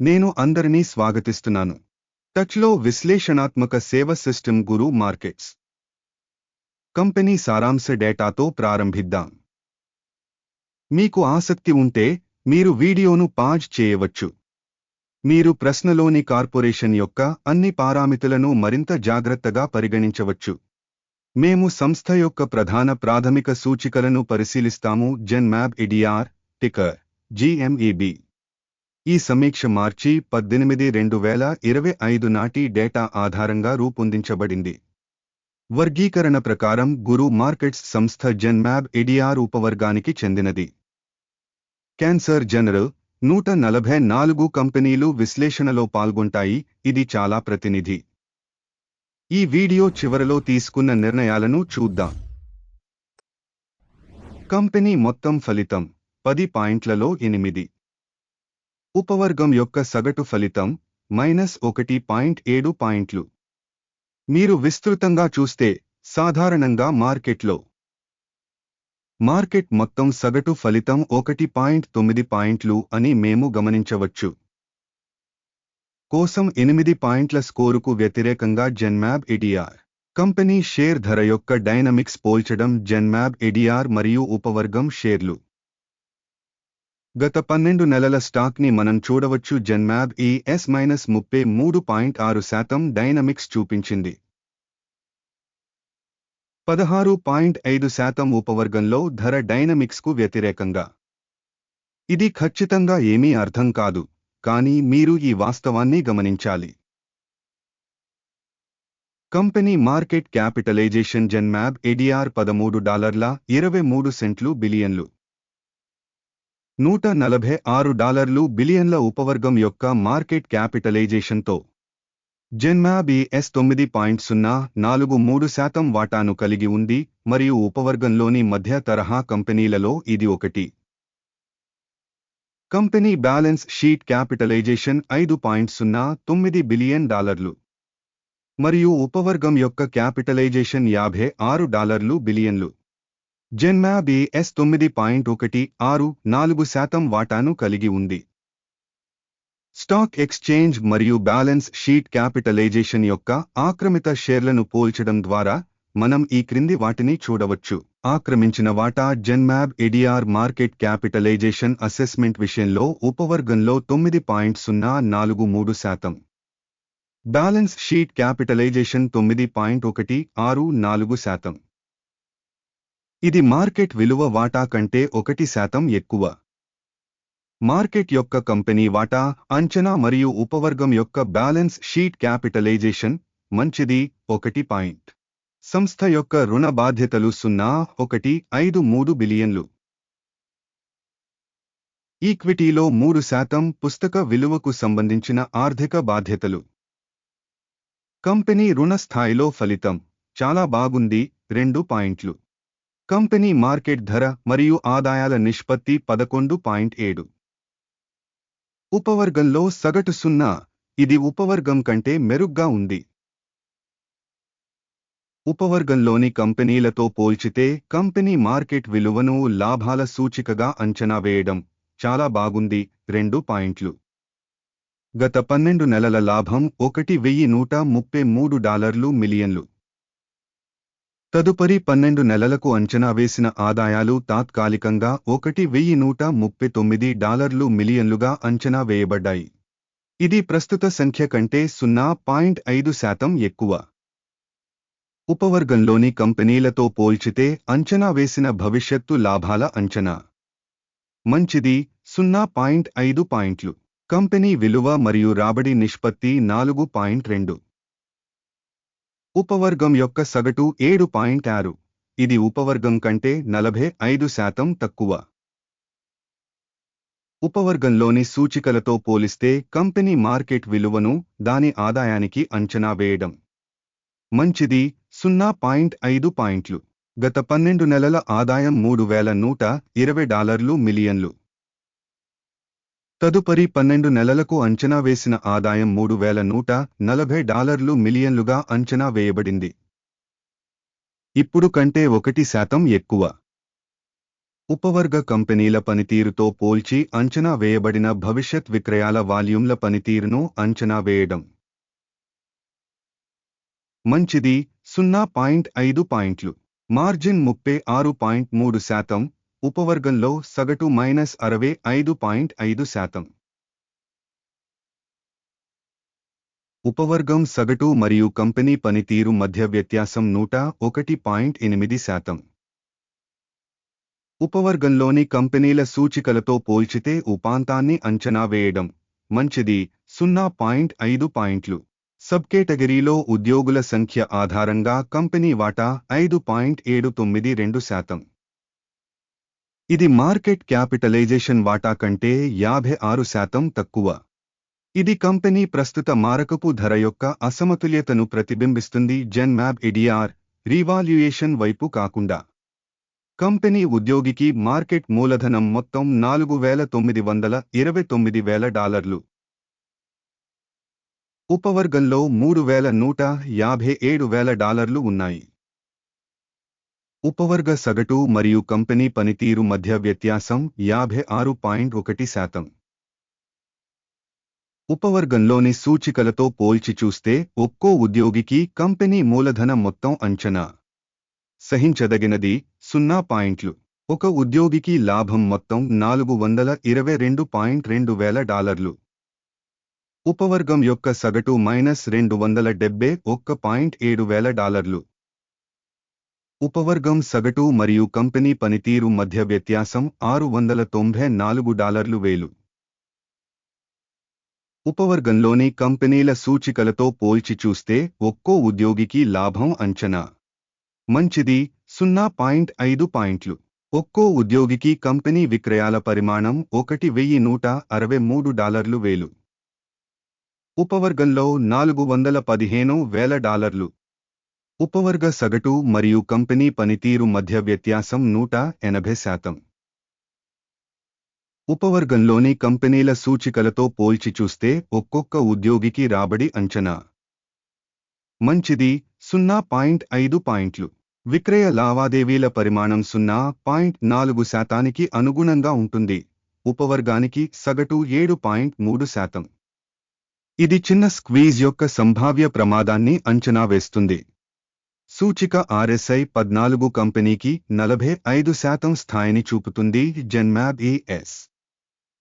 నేను అందరినీ స్వాగతిస్తున్నాను. టచ్లో విశ్లేషణాత్మక సేవ సిస్టమ్ గురు మార్కెట్స్. కంపెనీ సారాంశ డేటాతో ప్రారంభిద్దాం. మీకు ఆసక్తి ఉంటే మీరు వీడియోను పాజ్ చేయవచ్చు. మీరు ప్రశ్నలోని కార్పొరేషన్ యొక్క అన్ని పారామితులను మరింత జాగ్రత్తగా పరిగణించవచ్చు. మేము సంస్థ యొక్క ప్రధాన ప్రాథమిక సూచికలను పరిశీలిస్తాము. Genmab ADR ticker GMEB. ఈ సమీక్ష మార్చి పద్దెనిమిది రెండు వేల ఇరవై ఐదు నాటి డేటా ఆధారంగా రూపొందించబడింది. వర్గీకరణ ప్రకారం గురు మార్కెట్స్ సంస్థ జెన్మాబ్ ఇడిఆర్ ఉపవర్గానికి చెందినది. క్యాన్సర్ జనరల్ నూట నలభై నాలుగు కంపెనీలు విశ్లేషణలో పాల్గొంటాయి ఇది చాలా ప్రతినిధి. ఈ వీడియో చివరలో తీసుకున్న నిర్ణయాలను చూద్దాం. కంపెనీ మొత్తం ఫలితం పది పాయింట్లలో ఎనిమిది. ఉపవర్గం యొక్క సగటు ఫలితం మైనస్ ఒకటి పాయింట్ ఏడు పాయింట్లు. మీరు విస్తృతంగా చూస్తే సాధారణంగా మార్కెట్లో మార్కెట్ మొత్తం సగటు ఫలితం ఒకటి పాయింట్ తొమ్మిది పాయింట్లు అని మేము గమనించవచ్చు. కోసం ఎనిమిది పాయింట్ల స్కోరుకు వ్యతిరేకంగా జెన్మ్యాబ్ ఎడిఆర్ కంపెనీ షేర్ ధర యొక్క డైనమిక్స్ పోల్చడం జెన్మ్యాబ్ ఎడిఆర్ మరియు ఉపవర్గం షేర్లు. గత పన్నెండు నెలల స్టాక్ని మనం చూడవచ్చు. జెన్మాబ్ ఈ ఎస్ మైనస్ ముప్పై మూడు పాయింట్ ఆరు శాతం డైనమిక్స్ చూపించింది. పదహారు పాయింట్ ఐదు శాతం ఉపవర్గంలో ధర డైనమిక్స్కు వ్యతిరేకంగా. ఇది ఖచ్చితంగా ఏమీ అర్థం కాదు కానీ మీరు ఈ వాస్తవాన్ని గమనించాలి. Company market capitalization Genmab ADR పదమూడు డాలర్ల ఇరవై మూడు సెంట్లు బిలియన్లు. నూట నలభై ఆరు డాలర్లు బిలియన్ల ఉపవర్గం యొక్క మార్కెట్ క్యాపిటలైజేషన్తో జెన్మాబ్ ఎస్ తొమ్మిది పాయింట్ సున్నా నాలుగు మూడు శాతం వాటాను కలిగి ఉంది మరియు ఉపవర్గంలోని మధ్య తరహా కంపెనీలలో ఇది ఒకటి. కంపెనీ బ్యాలెన్స్ షీట్ క్యాపిటలైజేషన్ ఐదు పాయింట్ సున్నా తొమ్మిది బిలియన్ డాలర్లు మరియు ఉపవర్గం యొక్క క్యాపిటలైజేషన్ యాభై ఆరు డాలర్లు బిలియన్లు. జెన్మాబ్ ఎస్ తొమ్మిది పాయింట్ ఒకటి ఆరు నాలుగు శాతం వాటాను కలిగి ఉంది. స్టాక్ ఎక్స్చేంజ్ మరియు బ్యాలెన్స్ షీట్ క్యాపిటలైజేషన్ యొక్క ఆక్రమిత షేర్లను పోల్చడం ద్వారా మనం ఈ క్రింది వాటిని చూడవచ్చు. ఆక్రమించిన వాటా Genmab ADR market capitalization assessment విషయంలో ఉపవర్గంలో తొమ్మిది పాయింట్ సున్నా నాలుగు మూడు శాతం. బ్యాలెన్స్ షీట్ క్యాపిటలైజేషన్ తొమ్మిది పాయింట్ ఒకటి ఆరు నాలుగు శాతం. ఇది మార్కెట్ విలువ వాటా కంటే ఒకటి శాతం ఎక్కువ. మార్కెట్ యొక్క కంపెనీ వాటా అంచనా మరియు ఉపవర్గం యొక్క బ్యాలెన్స్ షీట్ క్యాపిటలైజేషన్ మంచిది ఒకటి పాయింట్. సంస్థ యొక్క రుణ బాధ్యతలు సున్నా ఒకటి ఐదు మూడు బిలియన్లు. ఈక్విటీలో మూడు శాతం పుస్తక విలువకు సంబంధించిన ఆర్థిక బాధ్యతలు. కంపెనీ రుణ స్థాయిలో ఫలితం. చాలా బాగుంది రెండు పాయింట్లు. కంపెనీ మార్కెట్ ధర మరియు ఆదాయాల నిష్పత్తి పదకొండు పాయింట్ ఏడు. ఉపవర్గంలో సగటు సున్నా ఇది ఉపవర్గం కంటే మెరుగ్గా ఉంది. ఉపవర్గంలోని కంపెనీలతో పోల్చితే కంపెనీ మార్కెట్ విలువను లాభాల సూచికగా అంచనా వేయడం చాలా బాగుంది రెండు పాయింట్లు. గత పన్నెండు నెలల లాభం ఒకటి వెయ్యి నూట ముప్పై మూడు డాలర్లు మిలియన్లు. తదుపరి పన్నెండు నెలలకు అంచనా వేసిన ఆదాయాలు తాత్కాలికంగా ఒకటి వెయ్యి నూట ముప్పై తొమ్మిది డాలర్లు మిలియన్లుగా అంచనా వేయబడ్డాయి. ఇది ప్రస్తుత సంఖ్య కంటే సున్నా పాయింట్ ఐదు శాతం ఎక్కువ. ఉపవర్గంలోని కంపెనీలతో పోల్చితే అంచనా వేసిన భవిష్యత్తు లాభాల అంచనా. మంచిది సున్నా పాయింట్ ఐదు పాయింట్లు. కంపెనీ విలువ మరియు రాబడి నిష్పత్తి నాలుగు పాయింట్ రెండు. ఉపవర్గం యొక్క సగటు ఏడు పాయింట్ ఆరు. ఇది ఉపవర్గం కంటే నలభై ఐదు శాతం తక్కువ. ఉపవర్గంలోని సూచికలతో పోలిస్తే కంపెనీ మార్కెట్ విలువను దాని ఆదాయానికి అంచనా వేయడం మంచిది. సున్నా పాయింట్ ఐదు పాయింట్లు. గత పన్నెండు నెలల ఆదాయం మూడు వేల నూట ఇరవై డాలర్లు మిలియన్లు. తదుపరి పన్నెండు నెలలకు అంచనా వేసిన ఆదాయం మూడు వేల నూట నలభై డాలర్లు మిలియన్లుగా అంచనా వేయబడింది. ఇప్పుడు కంటే ఒకటి శాతం ఎక్కువ. ఉపవర్గ కంపెనీల పనితీరుతో పోల్చి అంచనా వేయబడిన భవిష్యత్ విక్రయాల వాల్యూమ్ల పనితీరును అంచనా వేయడం. మంచిది సున్నా పాయింట్ ఐదు పాయింట్లు. మార్జిన్ ముప్పై ఆరు పాయింట్ మూడు శాతం ఉపవర్గంలో సగటు మైనస్ అరవై ఐదు పాయింట్ ఐదు శాతం. ఉపవర్గం సగటు మరియు కంపెనీ పనితీరు మధ్య వ్యత్యాసం నూట ఒకటి పాయింట్ ఎనిమిది శాతం. ఉపవర్గంలోని కంపెనీల సూచికలతో పోల్చితే ఉపాంతాన్ని అంచనా వేయడం మంచిది సున్నా పాయింట్ ఐదు పాయింట్లు. సబ్ కేటగిరీలో ఉద్యోగుల సంఖ్య ఆధారంగా కంపెనీ వాటా ఐదు పాయింట్ ఏడు తొమ్మిది రెండు శాతం. ఇది మార్కెట్ క్యాపిటలైజేషన్ వాటా కంటే యాభై ఆరు శాతం తక్కువ. ఇది కంపెనీ ప్రస్తుత మారకపు ధర యొక్క అసమతుల్యతను ప్రతిబింబిస్తుంది. జెన్మాబ్ ఎడిఆర్ రీవాల్యుయేషన్ వైపు కాకుండా. కంపెనీ ఉద్యోగికి మార్కెట్ మూలధనం మొత్తం నాలుగు వేల తొమ్మిది వందల ఇరవై తొమ్మిది వేల డాలర్లు. ఉపవర్గంలో మూడు వేల నూట యాభై ఏడు వేల డాలర్లు ఉన్నాయి. ఉపవర్గ సగటు మరియు కంపెనీ పనితీరు మధ్య వ్యత్యాసం యాభై ఆరు పాయింట్ ఒకటి శాతం. ఉపవర్గంలోని సూచికలతో పోల్చి చూస్తే ఒక్కో ఉద్యోగికి కంపెనీ మూలధన మొత్తం అంచనా సహించదగినది సున్నా పాయింట్లు. ఒక ఉద్యోగికి లాభం మొత్తం నాలుగు వందల ఇరవై రెండు పాయింట్ రెండు వేల డాలర్లు. ఉపవర్గం యొక్క సగటు మైనస్ రెండు వందల డెబ్బై ఒక్క పాయింట్ ఏడు వేల డాలర్లు. ఉపవర్గం సగటు మరియు కంపెనీ పనితీరు మధ్య వ్యత్యాసం ఆరు వందల తొంభై నాలుగు డాలర్లు వేలు. ఉపవర్గంలోని కంపెనీల సూచికలతో పోల్చి చూస్తే ఒక్కో ఉద్యోగికి లాభం అంచనా. మంచిది సున్నా పాయింట్ ఐదు పాయింట్లు. ఒక్కో ఉద్యోగికి కంపెనీ విక్రయాల పరిమాణం ఒకటి వెయ్యి నూట అరవై మూడు డాలర్లు వేలు. ఉపవర్గంలో నాలుగు వందల పదిహేను వేల డాలర్లు. ఉపవర్గ సగటు మరియు కంపెనీ పనితీరు మధ్య వ్యత్యాసం నూట ఎనభై శాతం. ఉపవర్గంలోని కంపెనీల సూచికలతో పోల్చి చూస్తే ఒక్కొక్క ఉద్యోగికి రాబడి అంచనా. మంచిది సున్నా పాయింట్ ఐదు పాయింట్లు. విక్రయ లావాదేవీల పరిమాణం సున్నా పాయింట్ నాలుగు శాతానికి అనుగుణంగా ఉంటుంది. ఉపవర్గానికి సగటు ఏడు పాయింట్ మూడు శాతం. ఇది చిన్న స్క్వీజ్ యొక్క సంభావ్య ప్రమాదాన్ని అంచనా వేస్తుంది. సూచిక ఆర్ఎస్ఐ పద్నాలుగు కంపెనీకి నలభై ఐదు శాతం స్థాయిని చూపుతుంది జెన్మాబ్ ఈఎస్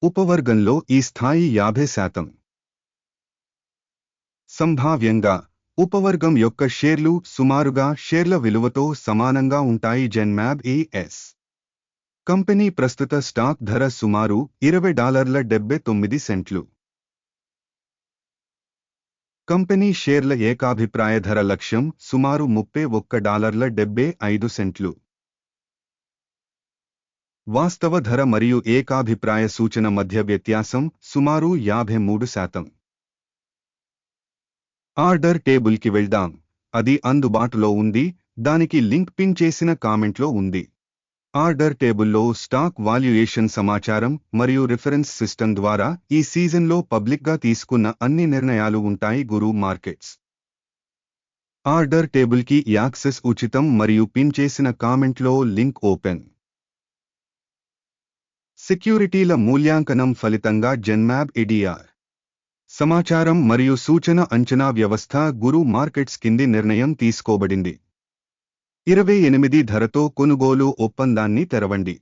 ఉపవర్గంలో ఈ స్థాయి యాభై శాతం. సంభావ్యంగా ఉపవర్గం యొక్క షేర్లు సుమారుగా షేర్ల విలువతో సమానంగా ఉంటాయి జెన్మ్యాబ్ ఈఎస్ కంపెనీ ప్రస్తుత స్టాక్ ధర సుమారు ఇరవై డాలర్ల డెబ్బై తొమ్మిది సెంట్లు. కంపెనీ షేర్ల ఏకాభిప్రాయ ధర లక్ష్యం సుమారు ముప్పై ఒక్క డాలర్ల డెబ్బై ఐదు సెంట్లు. వాస్తవ ధర మరియు ఏకాభిప్రాయ సూచన మధ్య వ్యత్యాసం సుమారు యాభై మూడు శాతం. ఆర్డర్ టేబుల్కి వెళ్దాం. అది అందుబాటులో ఉంది. దానికి లింక్ పిన్ చేసిన కామెంట్లో ఉంది. ఆర్డర్ టేబుల్లో స్టాక్ వాల్యుయేషన్ సమాచారం మరియు రిఫరెన్స్ సిస్టమ్ ద్వారా ఈ సీజన్లో పబ్లిక్గా తీసుకున్న అన్ని నిర్ణయాలు ఉంటాయి గురు మార్కెట్స్. ఆర్డర్ టేబుల్కి యాక్సెస్ ఉచితం మరియు పిన్ చేసిన కామెంట్లో లింక్ ఓపెన్. సెక్యూరిటీల మూల్యాంకనం ఫలితంగా జెన్మాబ్ ఎడిఆర్. సమాచారం మరియు సూచన అంచనా వ్యవస్థ గురు మార్కెట్స్ కింది నిర్ణయం తీసుకోబడింది. ఇరవై ఎనిమిది ధరతో కొనుగోలు ఒప్పందాన్ని తెరవండి.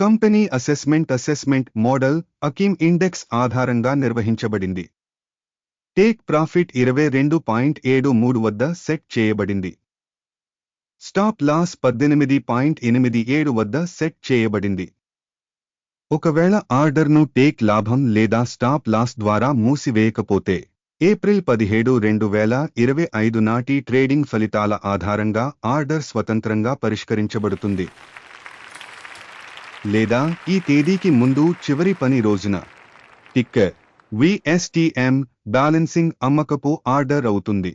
కంపెనీ అసెస్మెంట్ అసెస్మెంట్ మోడల్ అకీమ్ ఇండెక్స్ ఆధారంగా నిర్వహించబడింది. టేక్ ప్రాఫిట్ ఇరవై రెండు పాయింట్ ఏడు మూడు వద్ద సెట్ చేయబడింది. స్టాప్ లాస్ పద్దెనిమిది పాయింట్ ఎనిమిది ఏడు వద్ద సెట్ చేయబడింది. ఒకవేళ ఆర్డర్ను టేక్ లాభం లేదా స్టాప్ లాస్ ద్వారా మూసివేయకపోతే ఏప్రిల్ పదిహేడు రెండు వేల ఇరవై ఐదు నాటి ట్రేడింగ్ ఫలితాల ఆధారంగా ఆర్డర్ స్వతంత్రంగా పరిష్కరించబడుతుంది. లేదా ఈ తేదీకి ముందు చివరి పని రోజున. టిక్కర్ విఎస్టిఎం బ్యాలెన్సింగ్ అమ్మకపు ఆర్డర్ అవుతుంది.